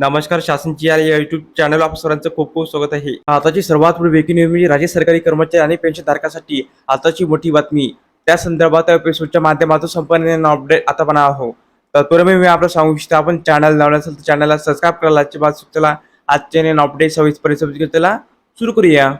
नमस्कार शासनची या YouTube channel आप सरांचं खूप खूप स्वागत आहे. आताची सर्वात वेगळी ब्रेकिंग म्हणजे राज्य सरकारी कर्मचारी आणि पेन्शन धारकासाठी आताची मोठी बातमी. त्या संदर्भात एपिसोडच्या माध्यमातून संपन्न अपडेट आता पण आहो तत्पूर्वी मी आपलं सांगू इच्छितो आपण चॅनल लावलं असेल तर चॅनलला सबस्क्राईब करायला आजची बात चला आजचे अपडेट सविस्तर समजून त्याला सुरू करूया.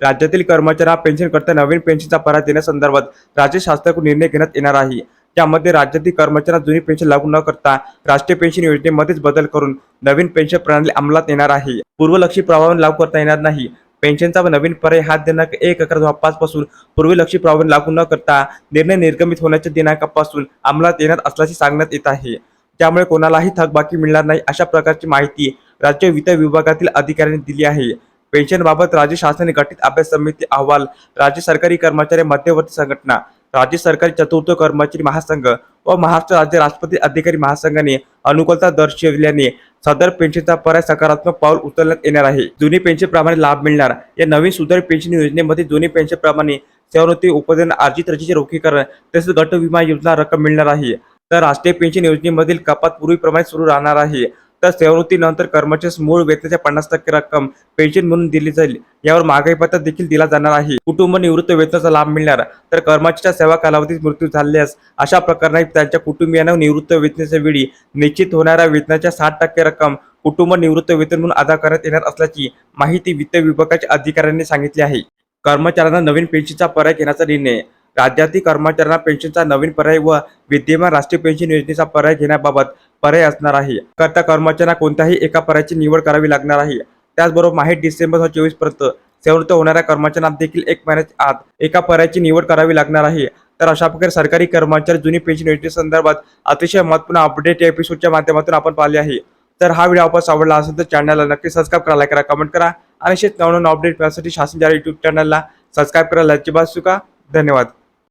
राज्यातील कर्मचाऱ्यांना पेन्शन करता नवीन पेन्शनचा परत देण्यासंदर्भात राज्य शासनाकडून निर्णय घेण्यात येणार आहे. त्यामध्ये राज्यातील कर्मचाऱ्यांना जुनी पेन्शन लागू न करता राष्ट्रीय पेन्शन योजनेमध्येच बदल करून नवीन पेन्शन प्रणाली अंमलात येणार आहे. पूर्वलक्षी प्रभावाने लागू करता येणार नाही. पेन्शनचा व नवीन पर्याय हा दिनांक एक अकरा दोन पाच पासून पूर्वलक्षी प्रभावाने लागू न करता निर्णय निर्गमित होण्याच्या दिनांकापासून अंमलात येणार असल्याचे सांगण्यात येत आहे. त्यामुळे कोणालाही थकबाकी मिळणार नाही अशा प्रकारची माहिती राज्य वित्त विभागातील अधिकाऱ्यांनी दिली आहे. पेन्शनबाबत राज्य शासनाने गठीत अभ्यास समिती अहवाल राज्य सरकारी कर्मचारी मध्यवर्ती संघटना राज्य सरकारी चतुर्थ कर्मचारी महासंघ व महाराष्ट्र राज्य राष्ट्रपती अधिकारी महासंघाने अनुकूलता दर्शविल्याने सदर पेन्शनचा पर्याय सकारात्मक पाऊल उचलण्यात येणार आहे. जुनी पेन्शनप्रमाणे लाभ मिळणार. या नवीन सुधारित पेन्शन योजनेमध्ये जुनी पेन्शनप्रमाणे सेवानिवृत्ती उपदान अर्जित रजेचे रोखीकरण तसेच गट विमा योजना रक्कम मिळणार आहे. तर राष्ट्रीय पेन्शन योजनेमधील कपात पूर्वीप्रमाणे सुरू राहणार आहे. तर सेवानिवृत्तीनंतर कर्मचाऱ्यास मूळ वेतनाच्या पन्नास टक्के रक्कम पेन्शन म्हणून दिली जाईल. यावर महागाई भत्ता देखील दिला जाणार आहे. कुटुंब निवृत्त वेतनाचा लाभ मिळणार. तर कर्मचाऱ्याच्या सेवा कालावधीत मृत्यू झाल्यास अशा प्रकरणात त्यांच्या कुटुंबियांना निवृत्त वेतनाच्या वेळी निश्चित होणाऱ्या वेतनाच्या साठ टक्के रक्कम कुटुंब निवृत्त वेतन म्हणून अदा करण्यात येणार असल्याची माहिती वित्त विभागाच्या अधिकाऱ्यांनी सांगितली आहे. कर्मचाऱ्यांना नवीन पेन्शनचा पर्याय घेण्याचा निर्णय. राज्यातील कर्मचाऱ्यांना पेन्शनचा नवीन पर्याय व विद्यमान राष्ट्रीय पेन्शन योजनेचा पर्याय घेण्याबाबत पर्याय असणार आहे. करता कर्मचाऱ्यांना कोणत्याही एका पर्यायाची निवड करावी लागणार आहे. त्याचबरोबर माहीत डिसेंबर दोन चोवीसपर्यंत सेवृत्त होणाऱ्या कर्मचाऱ्यांना देखील एक महिन्याच्या आत एका पर्यायाची निवड करावी लागणार आहे. तर अशा प्रकारे सरकारी कर्मचारी जुनी पेन्शन योजनेसंदर्भात अतिशय महत्त्वपूर्ण अपडेट या एपिसोडच्या माध्यमातून आपण पाहिले आहे. तर हा व्हिडिओ आपण आवडला असेल तर चॅनलला नक्की सबस्क्राईब करा लाईक करा कमेंट करा आणि शेत नवनवीन अपडेट मिळण्यासाठी शासन युट्यूब चॅनलला सबस्क्राईब करायला बाजू चुका धन्यवाद.